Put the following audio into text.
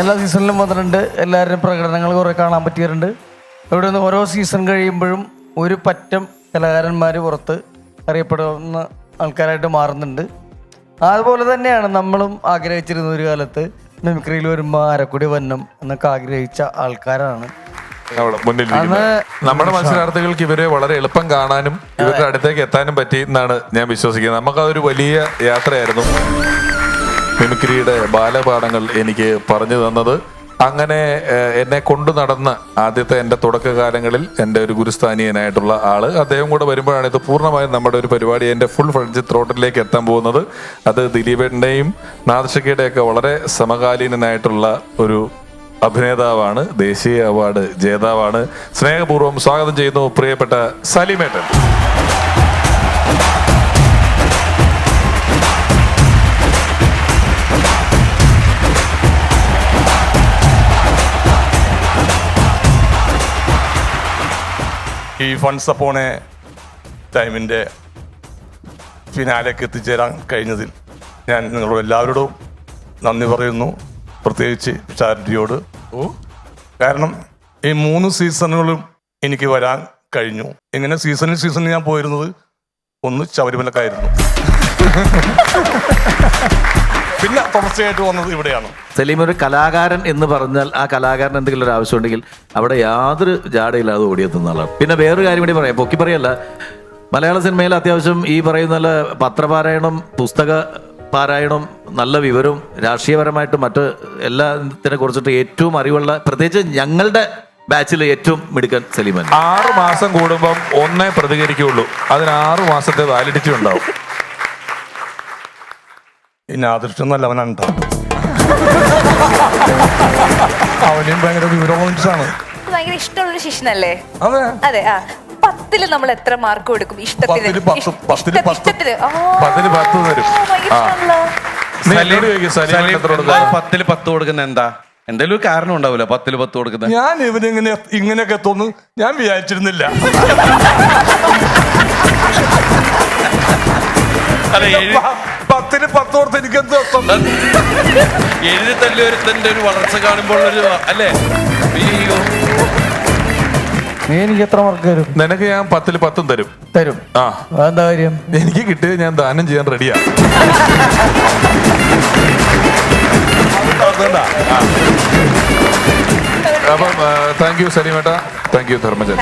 എല്ലാ സീസണിലും വന്നിട്ടുണ്ട്. എല്ലാവരുടെയും പ്രകടനങ്ങൾ കുറേ കാണാൻ പറ്റിയിട്ടുണ്ട്. ഇവിടെ നിന്ന് ഓരോ സീസൺ കഴിയുമ്പോഴും ഒരു പറ്റം കലാകാരന്മാർ പുറത്ത് അറിയപ്പെടുന്ന ആൾക്കാരായിട്ട് മാറുന്നുണ്ട്. അതുപോലെ തന്നെയാണ് നമ്മളും ആഗ്രഹിച്ചിരുന്ന ഒരു കാലത്ത് മിമിക്രിയിൽ വരുമ്പോൾ ആരക്കുടി വന്നം എന്നൊക്കെ ആഗ്രഹിച്ച ആൾക്കാരാണ്. നമ്മുടെ മത്സരാർത്ഥികൾക്ക് ഇവരെ വളരെ എളുപ്പം കാണാനും ഇവരുടെ അടുത്തേക്ക് എത്താനും പറ്റി എന്നാണ് ഞാൻ വിശ്വസിക്കുന്നത്. നമുക്കതൊരു വലിയ യാത്രയായിരുന്നു. മിമിക്രിയുടെ ബാലപാഠങ്ങൾ എനിക്ക് പറഞ്ഞു തന്നത്. അങ്ങനെ എന്നെ കൊണ്ടു നടന്ന ആദ്യത്തെ എന്റെ തുടക്കകാലങ്ങളിൽ എന്റെ ഒരു ഗുരുസ്ഥാനീയനായിട്ടുള്ള ആൾ. അദ്ദേഹം കൂടെ വരുമ്പോഴാണ് ഇത് പൂർണമായും നമ്മുടെ ഒരു പരിപാടി എന്റെ ഫുൾ ഫ്രണ്ട്സ് ത്രോട്ടിലേക്ക് എത്താൻ പോകുന്നത്. അത് ദിലീപേട്ടന്റെയും നാദശക്കയുടെയൊക്കെ വളരെ സമകാലീനനായിട്ടുള്ള ഒരു അഭിനേതാവാണ് ദേശീയ അവാർഡ് ജേതാവാണ്. സ്നേഹപൂർവം സ്വാഗതം ചെയ്യുന്നു പ്രിയപ്പെട്ട സലിമേട്ടൻ. ഈ ഫണ്ട്സ് അപ്പോണെ ടൈമിന്റെ ഫിനാലേക്ക് എത്തിച്ചേരാൻ കഴിഞ്ഞതിൽ ഞാൻ നിങ്ങളോട് എല്ലാവരോടും നന്ദി പറയുന്നു. പ്രത്യേകിച്ച് ചാരിറ്റിയോട്. കാരണം ഈ മൂന്ന് സീസണുകളും എനിക്ക് വരാൻ കഴിഞ്ഞു. ഇങ്ങനെ സീസണിൽ സീസണിൽ ഞാൻ പോയിരുന്നത് ഒന്ന് ശബരിമലക്കായിരുന്നു. പിന്നെ തുടർച്ചയായിട്ട് വന്നത് ഇവിടെയാണ്. സലീം ഒരു കലാകാരൻ എന്ന് പറഞ്ഞാൽ ആ കലാകാരൻ എന്തെങ്കിലും ഒരു ആവശ്യം ഉണ്ടെങ്കിൽ അവിടെ യാതൊരു ജാടയില്ലാതെ ഓടിയെത്തുന്ന ആളാണ്. പിന്നെ വേറൊരു കാര്യം കൂടി പറയാം. പൊക്കി പറയല്ല. മലയാള സിനിമയിൽ അത്യാവശ്യം ഈ പറയുന്ന പത്രപാരായണം പുസ്തക പാരായണം നല്ല വിവരവും രാഷ്ട്രീയപരമായിട്ട് മറ്റ് എല്ലാത്തിനെ കുറിച്ചിട്ട് ഏറ്റവും അറിവുള്ള പ്രത്യേകിച്ച് ഞങ്ങളുടെ ബാച്ചിൽ ഏറ്റവും മിടുക്കൻ സലീമൻ ആറ് മാസം കൂടുമ്പം ഒന്നേ പ്രതികരിക്കുകയുള്ളൂ. അതിന് ആറ് മാസത്തെ വാലിഡിറ്റി ഉണ്ടാവും. ഇനി ആദർശം നല്ലവനാണ് ട്ടോ. അവനെയും ഭയങ്കര വിവരമാണ് ഭയങ്കര ഇഷ്ടമുള്ള ശിഷ്യനല്ലേ അതെ അതെ ആ പത്തിൽ നമ്മൾ എത്ര മാർക്ക് കൊടുക്കും ഇഷ്ടത്തിന് പത്തിൽ പത്ത്, ഇഷ്ട- പത്തിൽ പത്ത്. ഇഷ്ടത്തിന് ആ. പത്തിന് പത്ത് തരും. ആ, ഭയങ്കര ആ. ഇഷ്ടമാണല്ലോ. നീ എന്നോട് ചോദിക്കും, സലീം സലീം എത്ര എന്താ പത്തിൽ പത്ത് കൊടുക്കുന്ന എന്താ എന്തെങ്കിലും ഒരു കാരണം ഉണ്ടാവില്ല പത്തിൽ പത്ത് കൊടുക്കുന്ന ഞാൻ ഇവനിങ്ങനെ ഇങ്ങനെയൊക്കെ എത്തുമെന്ന് ഞാൻ വിചാരിച്ചിരുന്നില്ല അല്ല എഴു- കൊടുത്ത് എനിക്ക് എന്ത് അർത്ഥം? എഴുതി തല്ലി ഒരുത്തന്റെ ഒരു വളർച്ച കാണുമ്പോൾ ഒരു അല്ലേ? അയ്യോ. നീ എനിക്ക് എത്ര മാർക്ക് തരും? നിനക്ക് ഞാൻ പത്തിൽ പത്തും തരും. തരും. ആ. അതെന്താ കാര്യം? എനിക്ക് കിട്ടിയത് ഞാൻ ദാനം ചെയ്യാൻ റെഡിയാ. അപ്പം താങ്ക് യു സലീമേട്ട താങ്ക് യു ധർമ്മജൻ.